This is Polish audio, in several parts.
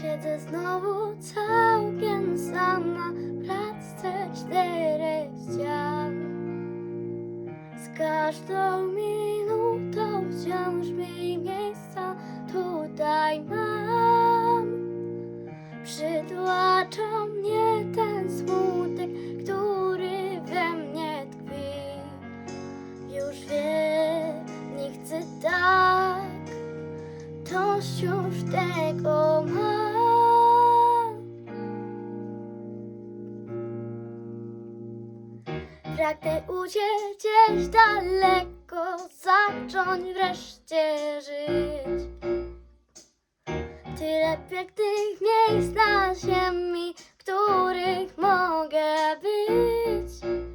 Siedzę znowu całkiem sama w klatce czterech ścian. Z każdą minutą wciąż mniej miejsca tutaj mam. Przytłacza mnie ten smutek, to już tego mam. Pragnę uciec daleko, zacząć wreszcie żyć. Tyle pięknych miejsc na ziemi, których mogę być.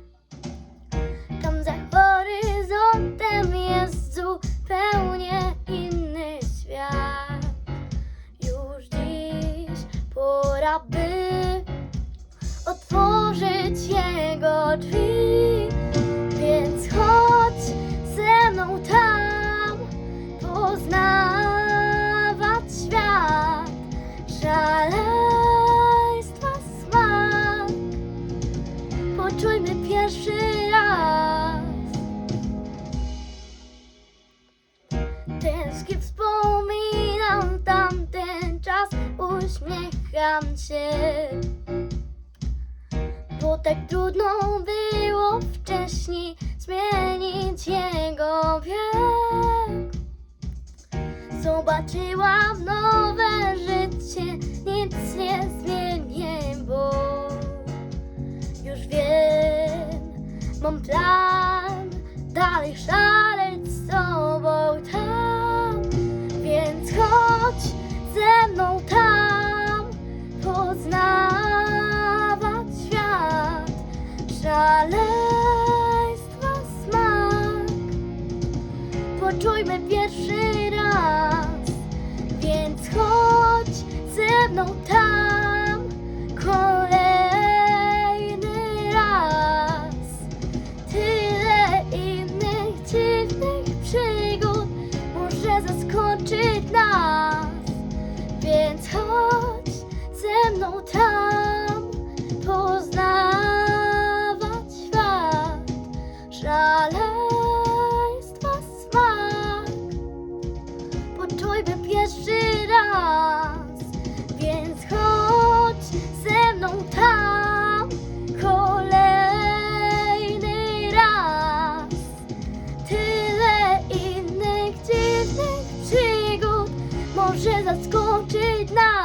Otworzyć jego drzwi. Więc chodź ze mną tam, poznawać świat, szaleństwa smak. Poczujmy pierwszy raz. Tęsknię, wspominam tamten czas, uśmiecham się. Bo tak trudno było wcześniej zmienić jego wiek. Zobaczyłam nowe życie, nic nie zmienię, bo już wiem, mam plan, dalej szaleć z tobą tam. Więc chodź ze mną tam, Poczujmy pierwszy raz, więc chodź ze mną tam. może zaskoczyć nas.